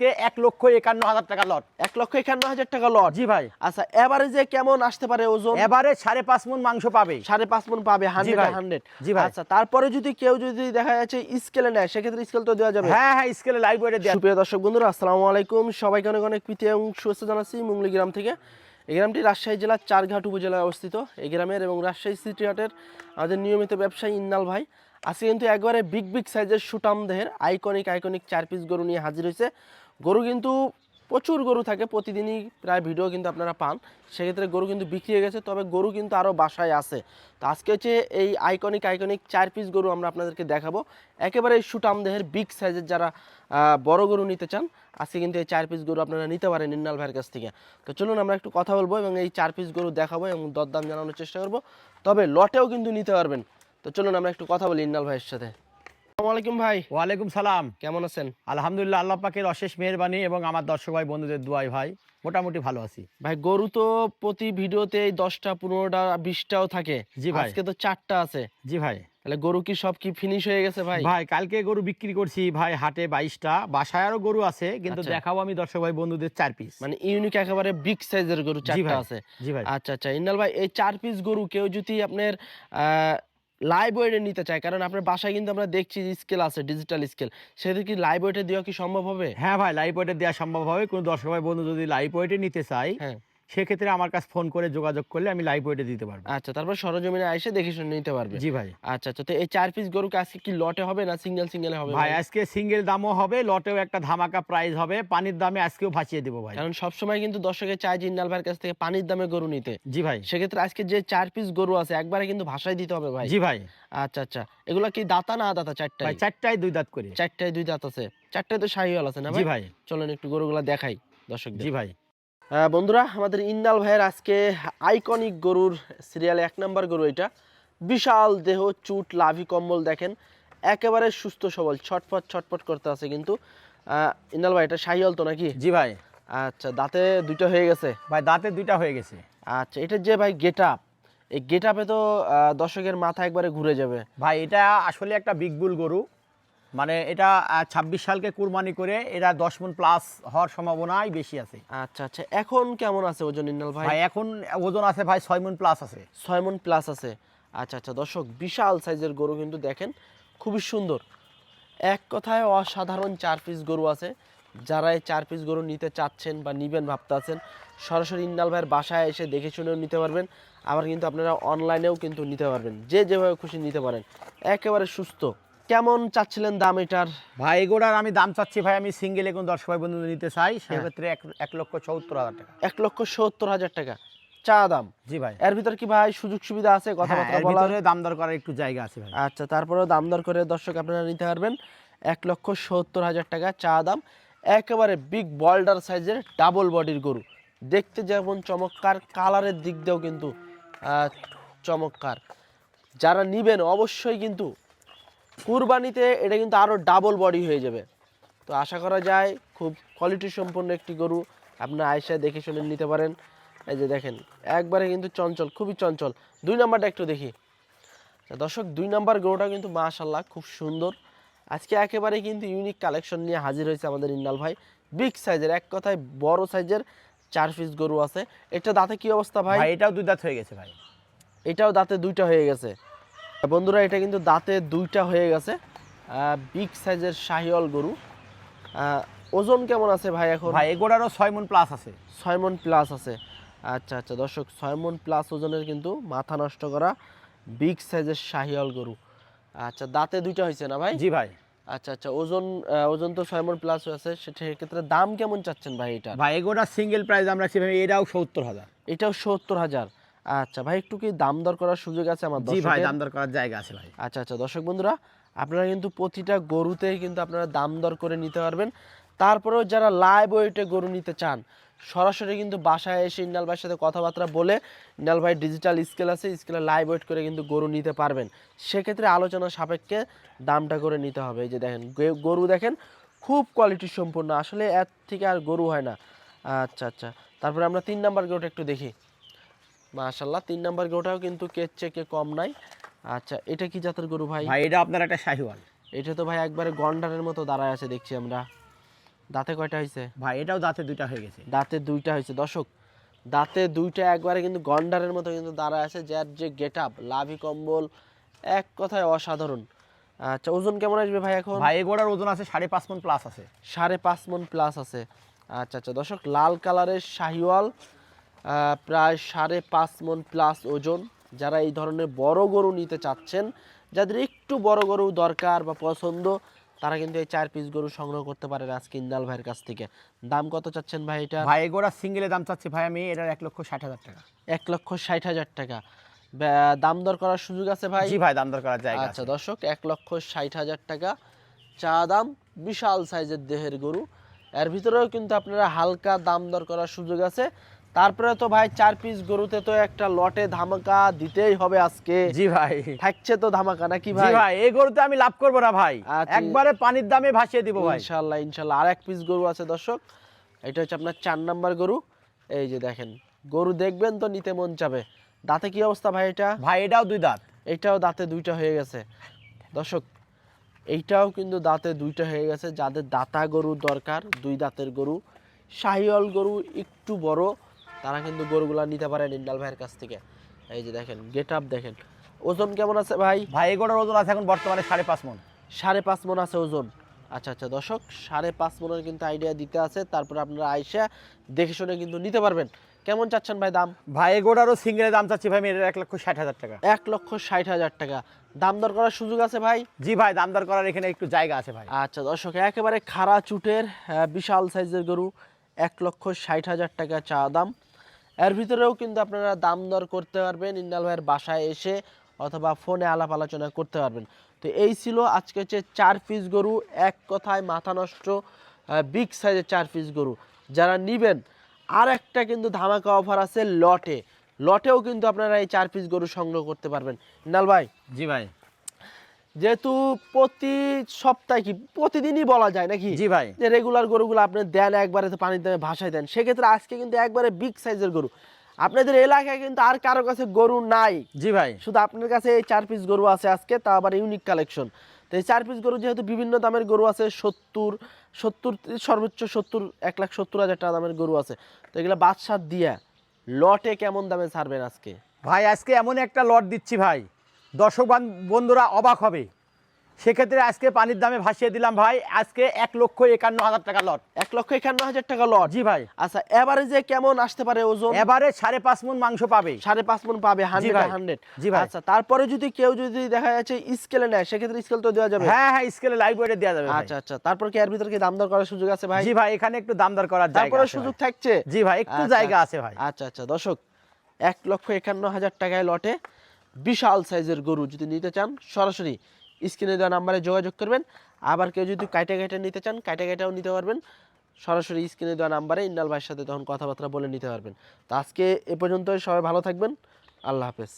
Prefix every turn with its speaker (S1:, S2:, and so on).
S1: আজকে এক লক্ষ একান্ন হাজার টাকা লট।
S2: এক লক্ষ একান্ন হাজার টাকা লট।
S1: জি ভাই।
S2: আচ্ছা এভারেজে কেমন আসতে পারে ওজন?
S1: এবারে সাড়ে পাঁচ মন মাংস পাবে।
S2: সাড়ে পাঁচ মন পাবে হান্ড্রেড হান্ড্রেড
S1: জি ভাই।
S2: আচ্ছা তারপরে যদি কেউ যদি দেখা যাচ্ছে স্কেলে নেয় সেক্ষেত্রে স্কেল তো দেওয়া যাবে।
S1: হ্যাঁ হ্যাঁ স্কেলে লাইভ ওয়েটে দেওয়া।
S2: সুপ্রিয় দর্শক বন্ধুরা আসসালামু আলাইকুম। সবাইকে অনেক অনেক প্রীতি এবং শুভেচ্ছা জানাচ্ছি মুঙ্গলি গ্রাম থেকে। এই গ্রামটি রাজশাহী জেলার চারঘাট উপজেলায় অবস্থিত। এই গ্রামের এবং রাজশাহী সিটি হাটের আমাদের নিয়মিত ব্যবসায়ী ইন্নাল ভাই। আজকে কিন্তু একবারে বিগ বিগ সাইজের সুটাম দেহের আইকনিক আইকনিক চার পিস গরু নিয়ে হাজির হয়েছে। গরু কিন্তু প্রচুর গরু থাকে, প্রতিদিনই প্রায় ভিডিও কিন্তু আপনারা পান। সেক্ষেত্রে গরু কিন্তু বিক্রি হয়ে গেছে, তবে গরু কিন্তু আরও বাসায় আছে। তো আজকে হচ্ছে এই আইকনিক আইকনিক চার পিস গরু আমরা আপনাদেরকে দেখাবো। একেবারে সুটাম দেহের বিগ সাইজের যারা বড় গরু নিতে চান, আজকে কিন্তু এই চার পিস গরু আপনারা নিতে পারেন ইন্নাল ভাইয়ের কাছ থেকে। তো চলুন আমরা একটু কথা বলব এবং এই চার পিস গরু দেখাবো এবং দরদাম জানানোর চেষ্টা করব। তবে লটেও কিন্তু নিতে পারবেন। তো চলুন আমরা একটু কথা বলি ইন্নাল ভাইয়ের সাথে। আলাইকুম ভাই।
S1: ওয়ালাইকুম সালাম।
S2: কেমন আছেন?
S1: আলহামদুলিল্লাহ আল্লাহ পাকের অশেষ মেহরবানি এবং আমার দর্শক ভাই বন্ধুদের দুয়াই ভাই মোটামুটি ভালো আছি।
S2: ভাই গরু তো প্রতি ভিডিওতে দশটা পনেরোটা বিশটাও থাকে।
S1: জি ভাই।
S2: আজকে তো চারটা আছে।
S1: জি ভাই।
S2: তাহলে গরু কি সব কি ফিনিশ হয়ে গেছে ভাই?
S1: ভাই কালকে গরু বিক্রি করছি ভাই হাটে বাইশটা। বাসায় আরও গরু আছে কিন্তু
S2: আচ্ছা।
S1: দেখাবো আমি দর্শক ভাই বন্ধুদের চার পিস
S2: মানে ইউনিক একেবারে বিগ সাইজের গরু চারটা আছে।
S1: জি ভাই।
S2: আচ্ছা আচ্ছা। ইন্দাল ভাই এই চার পিস গরু কেউ যদি আপনার লাইভ ওয়েটে নিতে চাই কারণ আপনার বাসায় কিন্তু আমরা দেখছি স্কেল আছে ডিজিটাল স্কেল সেটা কি লাইভ ওয়েটে দেওয়া কি সম্ভব হবে?
S1: হ্যাঁ ভাই লাইভ ওয়েটে দেওয়া সম্ভব হবে। কোনো দর্শক ভাই বন্ধু যদি লাইভ ওয়েটে নিতে চাই
S2: হ্যাঁ।
S1: সেক্ষেত্রে আমার কাছে ফোন করে যোগাযোগ করলে আমি লাইভ ওয়েটে দিতে পারব।
S2: আচ্ছা তারপর সরজমিনে এসে দেখে শুনে নিতে পারবে।
S1: জি ভাই।
S2: আচ্ছা আচ্ছা তো এই চার পিস গরু আজকে কি লটে হবে না সিঙ্গেল সিঙ্গেল হবে
S1: ভাই আজকে সিঙ্গেল দামও হবে লটেও একটা ধামাকা প্রাইস হবে পানির দামে আজকেও ভাসিয়ে দেবো ভাই।
S2: কারণ সবসময় কিন্তু দর্শকে চায় যে ইন্নাল ভাইয়ের কাছ থেকে পানির দামে গরু নিতে।
S1: জি ভাই।
S2: সেক্ষেত্রে আজকে যে চার পিস গরু আছে একবারে কিন্তু ভাষায় দিতে হবে ভাই।
S1: জি ভাই।
S2: আচ্ছা আচ্ছা এগুলো কি দাতা না দাতা চারটাই?
S1: ভাই চারটায় দুই দাঁত করে।
S2: চারটায় দুই দাঁত আছে। চারটায় তো শাহিওয়াল আছে না
S1: জি
S2: ভাই?
S1: ভাই।
S2: চলেন একটু গরুগুলা দেখাই দর্শক
S1: জি ভাই।
S2: বন্ধুরা আমাদের ইন্দাল ভাইয়ের আজকে আইকনিক গরুর সিরিয়ালে এক নাম্বার গরু এটা। বিশাল দেহ চুট লাভি কম্বল দেখেন একেবারে সুস্থ সবল ছটফট ছটফট করতে আছে কিন্তু। ইন্দাল ভাই এটা শাহিওয়াল তো নাকি?
S1: জি ভাই।
S2: আচ্ছা দাঁতে দুইটা হয়ে গেছে?
S1: ভাই দাঁতে দুইটা হয়ে গেছে।
S2: আচ্ছা এটা যে ভাই গেট আপ এই গেট আপে তো দর্শকের মাথা একবারে ঘুরে যাবে।
S1: ভাই এটা আসলে একটা বিগ বুল গরু। মানে এটা ছাব্বিশ সালকে কুরবানি করে এটা দশ মন প্লাস হওয়ার সম্ভাবনাই বেশি আছে।
S2: আচ্ছা আচ্ছা। এখন কেমন আছে ওজন ইন্দাল ভাই?
S1: ভাই এখন ওজন আছে ভাই ছয় মন প্লাস আছে।
S2: ছয় মন প্লাস আছে। আচ্ছা আচ্ছা। দর্শক বিশাল সাইজের গরু কিন্তু দেখেন খুবই সুন্দর। এক কথায় অসাধারণ চার পিস গরু আছে। যারা এই চার পিস গরু নিতে চাচ্ছেন বা নিবেন ভাবতে আছেন সরাসরি ইন্নাল ভাইয়ের বাসায় এসে দেখে শুনেও নিতে পারবেন। আবার কিন্তু আপনারা অনলাইনেও কিন্তু নিতে পারবেন। যে যেভাবে খুশি নিতে পারেন। একেবারে সুস্থ। কেমন চাচ্ছিলেন দাম এটার?
S1: ভাই এগোড়ার আমি দাম চাচ্ছি ভাই আমি সিঙ্গেল এখন দর্শক ভাই বন্ধু নিতে চাই সেক্ষেত্রে এক এক লক্ষ চৌত্তর হাজার টাকা।
S2: এক লক্ষ সত্তর হাজার টাকা। চা দাম?
S1: জি ভাই।
S2: এর ভিতর কি ভাই সুযোগ সুবিধা আছে?
S1: হ্যাঁ,
S2: কথাবার্তা বলার?
S1: দাম দর করার একটু জায়গা আছে ভাই।
S2: আচ্ছা তারপরেও দাম দর করে দর্শক আপনারা নিতে পারবেন। এক লক্ষ সত্তর হাজার টাকা চা দাম। একেবারে বিগ বল্ডার সাইজের ডাবল বডির গরু। দেখতে যেমন চমৎকার কালারের দিক দিয়েও কিন্তু চমৎকার। যারা নিবেন অবশ্যই কিন্তু কুরবানিতে এটা কিন্তু আরও ডাবল বডি হয়ে যাবে। তো আশা করা যায় খুব কোয়ালিটি সম্পন্ন একটি গরু আপনার আয়সা দেখে শুনে নিতে পারেন। এই যে দেখেন একবারে কিন্তু চঞ্চল খুবই চঞ্চল। দুই নাম্বারটা একটু দেখি। দর্শক দুই নাম্বার গরুটা কিন্তু মাশাল্লাহ খুব সুন্দর। আজকে একেবারে কিন্তু ইউনিক কালেকশন নিয়ে হাজির হয়েছে আমাদের ইন্নাল ভাই। বিগ সাইজের এক কথায় বড় সাইজের চার পিস গরু আছে। এটা দাঁতে কি অবস্থা ভাই
S1: এটাও দুই দাঁত হয়ে গেছে ভাই।
S2: এটাও দাঁতে দুইটা হয়ে গেছে। বন্ধুরা এটা কিন্তু দাঁতে দুইটা হয়ে গেছে। বিগ সাইজের শাহিওয়াল গরু। ওজন কেমন আছে ভাই এখন?
S1: ভাই এগোড়ারও ছয় মন প্লাস আছে।
S2: ছয় মন প্লাস আছে। আচ্ছা আচ্ছা দর্শক ছয় মন প্লাস ওজনের কিন্তু মাথা নষ্ট করা বিগ সাইজের শাহিওয়াল গরু। আচ্ছা দাঁতে দুইটা হয়েছে না ভাই?
S1: জি ভাই।
S2: আচ্ছা আচ্ছা ওজন ওজন তো ছয় মন প্লাস আছে। সেক্ষেত্রে দাম কেমন চাচ্ছেন ভাই এটা?
S1: ভাই এগোটা সিঙ্গেল প্রাইস আমরা এটাও সত্তর হাজার।
S2: এটাও সত্তর হাজার। আচ্ছা ভাই একটু কি দাম দর করার সুযোগ আছে আমার
S1: জি ভাই দাম দর করার জায়গা আছে ভাই।
S2: আচ্ছা আচ্ছা দর্শক বন্ধুরা আপনারা কিন্তু প্রতিটা গরুতেই কিন্তু আপনারা দাম দর করে নিতে পারবেন। তারপরেও যারা লাইভ ওয়েটে গরু নিতে চান সরাসরি কিন্তু বাসায় এসে ইন্নাল ভাইয়ের সাথে কথাবার্তা বলে ইন্নাল ভাই ডিজিটাল স্কেল আছে স্কেলে লাইভ ওয়েট করে কিন্তু গরু নিতে পারবেন। সেক্ষেত্রে আলোচনা সাপেক্ষে দামটা করে নিতে হবে। এই যে দেখেন গরু দেখেন খুব কোয়ালিটি সম্পূর্ণ। আসলে এর থেকে আর গরু হয় না। আচ্ছা আচ্ছা তারপরে আমরা তিন নাম্বার গরুটা একটু দেখি। মাশাল্লাহ তিন নাম্বার গরুটাও কিন্তু কের চেকে কম নাই। আচ্ছা এটা কি জাতের গরু ভাই?
S1: ভাই এটা আপনার একটা শাহিওয়াল।
S2: এটা তো ভাই একবারে গন্ডারের মতো দাঁড়ায় আছে দেখছি আমরা। দাঁতে কয়টা হয়েছে?
S1: ভাই এটাও দাঁতে দুইটা হয়ে গেছে।
S2: দাঁতে দুইটা হয়েছে। দর্শক দাঁতে দুইটা একবারে কিন্তু গন্ডারের মতো কিন্তু দাঁড়ায় আছে যার যে গেট আপ লাভি কম্বল এক কথায় অসাধারণ। আচ্ছা ওজন কেমন আসবে ভাই এখন?
S1: ভাই এগোড়ার ওজন আছে সাড়ে পাঁচ মন প্লাস আছে।
S2: সাড়ে পাঁচ মন প্লাস আছে। আচ্ছা আচ্ছা দর্শক লাল কালারের শাহিওয়াল প্রায় সাড়ে পাঁচ মন প্লাস ওজন। যারা এই ধরনের বড় গরু নিতে চাচ্ছেন যাদের একটু বড় গরু দরকার বা পছন্দ তারা কিন্তু এই চার পিস গরু সংগ্রহ করতে পারেন আজকে ইন্দাল ভাইয়ের কাছ থেকে। দাম কত চাচ্ছেন ভাই এটা?
S1: ভাই এগোড়া সিঙ্গেলের দাম চাচ্ছি ভাই আমি এটার এক লক্ষ ষাট হাজার টাকা।
S2: এক লক্ষ ষাট হাজার টাকা। দাম দর করার সুযোগ আছে ভাই?
S1: জি ভাই দাম দর করার জায়গা
S2: আচ্ছা দর্শক এক লক্ষ ষাট হাজার টাকা। চা দাম বিশাল সাইজের দেহের গরু। এর ভিতরেও কিন্তু আপনারা হালকা দাম দর করার সুযোগ আছে। তারপরে তো ভাই চার পিস গরুতে তো একটা লটে ধামাকা দিতেই হবে আজকে।
S1: জি ভাই।
S2: থাকছে তো ধামাকা নাকি ভাই?
S1: ভাই এই গরুতে আমি লাভ করব না ভাই।
S2: আচ্ছা।
S1: একবারে পানির দামে ভাসিয়ে দিব ভাই।
S2: ইনশাল্লাহ ইনশাল্লাহ আর এক পিস গরু আছে দর্শক এটা হচ্ছে আপনার চার নাম্বার গরু। এই যে দেখেন গরু দেখবেন তো নিতে মন চাবে। দাঁতে কি অবস্থা ভাই এটা?
S1: ভাই এটাও দুই দাঁত।
S2: এটাও দাঁতে দুইটা হয়ে গেছে। দর্শক এইটাও কিন্তু দাঁতে দুইটা হয়ে গেছে। যাদের দাতা গরু দরকার দুই দাঁতের গরু। শাহিওয়াল গরু একটু বড় তারা কিন্তু গরুগুলা নিতে পারেন ইন্দাল ভাইয়ের কাছ থেকে। এই যে দেখেন গেট আপ দেখেন। ওজন কেমন আছে ভাই?
S1: ভাই এগোড়ার ওজন আছে এখন বর্তমানে সাড়ে পাঁচ মন।
S2: সাড়ে পাঁচ মন আছে ওজন। আচ্ছা আচ্ছা দর্শক সাড়ে পাঁচ মনের কিন্তু আইডিয়া দিতে আছে। তারপরে আপনারা আইসা দেখে শুনে কিন্তু নিতে পারবেন। কেমন চাচ্ছেন ভাই দাম?
S1: ভাই এগোড়ারও সিঙ্গেলের দাম চাচ্ছি ভাই এটার এক লক্ষ ষাট হাজার টাকা।
S2: এক লক্ষ ষাট হাজার টাকা। দাম দর করার সুযোগ আছে ভাই?
S1: জি ভাই দাম দর করার এখানে একটু জায়গা আছে ভাই।
S2: আচ্ছা দর্শক একেবারে খাড়া চুটের বিশাল সাইজের গরু এক লক্ষ ষাট হাজার টাকা চা দাম। এর ভিতরেও কিন্তু আপনারা দাম দর করতে পারবেন, ইন্দাল ভাইয়ের বাসায় এসে অথবা ফোনে আলাপ আলোচনা করতে পারবেন। তো এই ছিল আজকে হচ্ছে চার পিস গরু, এক কথায় মাথা নষ্ট বিগ সাইজের চার পিস গরু। যারা নিবেন আর একটা কিন্তু ধামাকা অফার আছে লটে। লটেও কিন্তু আপনারা এই চার পিস গরু সংগ্রহ করতে পারবেন। ইন্দাল ভাই?
S1: জি ভাই।
S2: যেহেতু প্রতি সপ্তাহে কি প্রতিদিনই বলা যায় নাকি?
S1: জি ভাই।
S2: যে রেগুলার গরুগুলো আপনি দেন একবারে তো পানির দামে ভাসায় দেন সেক্ষেত্রে আজকে কিন্তু একবারে বিগ সাইজের গরু। আপনাদের এলাকায় কিন্তু আর কারও কাছে গরু নাই।
S1: জি ভাই।
S2: শুধু আপনার কাছে এই চার পিস গরু আছে আজকে তা আবার ইউনিক কালেকশন তো এই চার পিস গরু যেহেতু বিভিন্ন দামের গরু আছে সত্তর সত্তর সর্বোচ্চ সত্তর এক লাখ সত্তর হাজার টাকা দামের গরু আছে। তো এগুলো বাদশাহ দিয়া লটে কেমন দামে ছাড়বেন আজকে?
S1: ভাই আজকে এমন একটা লট দিচ্ছি ভাই। দর্শক বন্ধুরা অবাক হবে। সেক্ষেত্রে আজকে পানির দামে ভাসিয়ে দিলাম ভাই। আজকে এক লক্ষ একান্ন হাজার টাকা লট।
S2: এক লক্ষ একান্ন হাজার টাকা লট।
S1: জি ভাই।
S2: আচ্ছা এবারে যে কেমন আসতে পারে ওজন?
S1: এবারে সাড়ে পাঁচ মন মাংস পাবে।
S2: সাড়ে পাঁচ মন পাবে হান্ড্রেড হান্ড্রেড
S1: জি ভাই।
S2: আচ্ছা তারপরে যদি কেউ যদি দেখা যাচ্ছে স্কেলে নেয় সেক্ষেত্রে স্কেল তো দেওয়া যাবে?
S1: হ্যাঁ হ্যাঁ স্কেলে লাইভ ওয়েটে দেওয়া যাবে
S2: আচ্ছা আচ্ছা তারপর কি এর ভিতরে কি দাম দর করার সুযোগ আছে ভাই?
S1: জি ভাই এখানে একটু দাম দর করার
S2: তারপরে সুযোগ থাকছে?
S1: জি ভাই একটু
S2: আচ্ছা,
S1: জায়গা আছে ভাই।
S2: আচ্ছা আচ্ছা দর্শক এক লক্ষ একান্ন হাজার টাকায় লটে। বিশাল সাইজের গরু যদি নিতে চান, সরাসরি স্ক্রিনে দেওয়া নাম্বারে যোগাযোগ করবেন। আবার কেউ যদি কাইটে কাইটে নিতে চান, কাইটে কাইটাও নিতে পারবেন। সরাসরি স্ক্রিনে দেওয়া নাম্বারে ইন্নাল ভাইয়ের সাথে তখন কথাবার্তা বলে নিতে পারবেন। তো আজকে এ পর্যন্তই, সবাই ভালো থাকবেন। আল্লাহ হাফেজ।